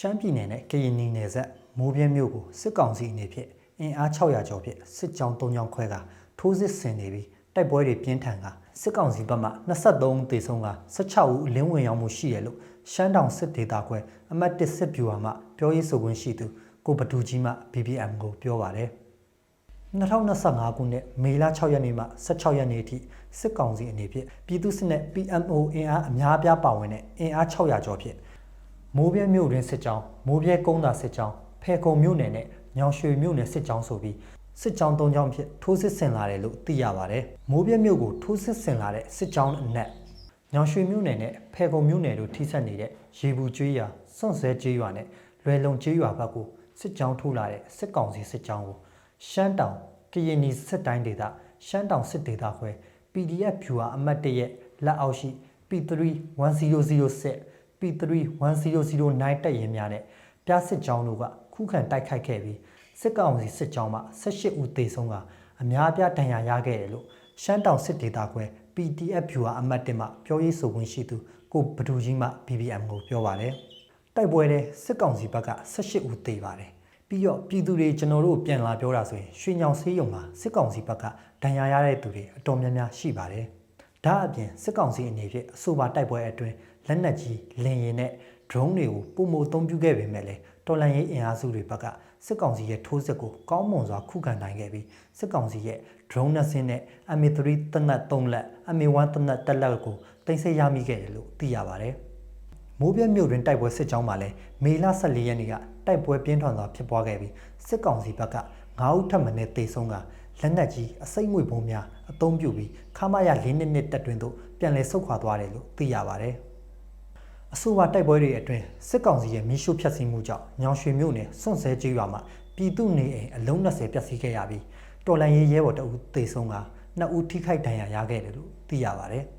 ရှမ်းပြည်နယ်နဲ့ကရင်ပြည်နယ်ဆက်မိုးပြဲမြို့ကိုစစ်ကောင်စီအနေဖြင့်အင်အား600ကျော်ဖြင့်စစ်ကြောင်း3ကြောင်းခွဲကထိုးစစ်ဆင်နေပြီးတိုက်ပွဲတွေပြင်းထန်ကစစ်ကောင်စီဘက်မှ23ဦးသေဆုံးက16ဦးအလင်းဝင်ရောက်မှုရှိတယ်လို့ရှမ်းတောင်စစ်ဒေသခွဲအမတ်1စစ်ဗျူဟာမှပြောရေးဆိုခွင့်ရှိသူကိုပတူကြီးမှ BBM ကိုပြောပါတယ်2025ခုနှစ်မေလ6ရက်နေ့မှ16ရက်နေ့အထိစစ်ကောင်စီအနေဖြင့်ပြည်သူစစ်နဲ့ PMO အင်အားအများအပြားပါဝင်တဲ့အင်အား600ကျော်ဖြင့် မိုးပြဲမြို့တွင်စစ်ကြောင်းမိုးပြဲကုန်းသာစစ်ကြောင်းဖဲခုံမြို့နယ်နဲ့ညောင်ရွှေမြို့နယ်စစ်ကြောင်းဆိုပြီးစစ်ကြောင်း၃ကြောင်းဖြင့်ထိုးစစ်ဆင်လာတယ်လို့သိရပါတယ်မိုးပြဲမြို့ကိုထိုးစစ်ဆင်လာတဲ့စစ်ကြောင်းအနက်ညောင်ရွှေမြို့နယ်နဲ့ဖဲခုံမြို့နယ်တို့ထိစပ်နေတဲ့ရေဘူးကျွေးရွာစွန့်စဲကျွေးရွာနဲ့လွယ်လုံကျွေးရွာဘက်ကိုစစ်ကြောင်းထိုးလာတဲ့စစ်ကောင်စီစစ်ကြောင်းကိုရှမ်းတောင်ကရင်နီစစ်တိုင်းဒေသရှမ်းတောင်စစ်ဒေသခွဲ PDF ဖြူဟာအမှတ်တရဲ့လက်အောက်ရှိ P3 1006 P3 1009 တပ်ရင်းများနဲ့ပြစစ်ကြောင်းတို့ကခုခံတိုက်ခိုက်ခဲ့ပြီးစစ်ကောင်စီစစ်ကြောင်းမှ18ဦးသေဆုံးကအများအပြားဒဏ်ရာရခဲ့တယ်လို့ရှမ်းတောင်စစ်ဒေသခွဲ PDF ဖြူဟာအမှတ်တမှပြောရေးဆိုခွင့်ရှိသူကိုဘဒူကြီးမှ BBM ကိုပြောပါတယ်တိုက်ပွဲတဲ့စစ်ကောင်စီဘက်က18ဦးသေပါတယ်ပြီးတော့ပြည်သူတွေကျွန်တော်တို့ပြန်လာပြောတာဆိုရင်ရွှေညောင်ဆေးရုံမှာစစ်ကောင်စီဘက်ကဒဏ်ရာရတဲ့သူတွေအတော်များများရှိပါတယ်။ဒါအပြင်စစ်ကောင်စီအနေဖြင့်အဆိုပါတိုက်ပွဲအတွင်း လက်နက်ကြီးလင်ရင်နဲ့ drone တွေကိုပုံမအသုံးပြုခဲ့ပေမဲ့လည်းတော်လန်ရေးအင်အားစုတွေဘက်ကစစ်ကောင်စီရဲ့ထိုးစစ်ကိုကောင်းမွန်စွာခုခံနိုင်ခဲ့ပြီးစစ်ကောင်စီရဲ့ drone နှစ်စင်းနဲ့ MA3 တနတ်3လက် MA1 တနတ်1လက်ကိုတင်ဆက်ရမိခဲ့တယ်လို့သိရပါတယ်။မိုးပြဲမြို့တွင်တိုက်ပွဲစစ်ကြောင်းမှာလည်းမေလ14ရက်နေ့ကတိုက်ပွဲပြင်းထန်စွာဖြစ်ပွားခဲ့ပြီးစစ်ကောင်စီဘက်က9ဦးထပ်မံနဲ့တေဆုံးကလက်နက်ကြီးအစိမ့်ငွေပုံများအသုံးပြုပြီးခမာရ၄နှစ်နှစ်တက်တွင်သို့ပြန်လည်ဆုတ်ခွာသွားတယ်လို့သိရပါတယ်။အ ဆိုပါတိုက်ပွဲတွေအတွင်းစစ်ကောင်စီရဲ့မီးရှို့ဖျက်ဆီးမှုကြောင့်ညောင်ရွှေမြို့နယ်စွန့်စဲကျေးရွာမှာပြည်သူနေအိမ်အလုံး20ပျက်စီးခဲ့ရပြီးတော်လန်ရေးရဲဘော်တအုပ်တေဆုံးကနှစ်ဦးထိခိုက်ဒဏ်ရာရခဲ့တယ်လို့သိရပါတယ်။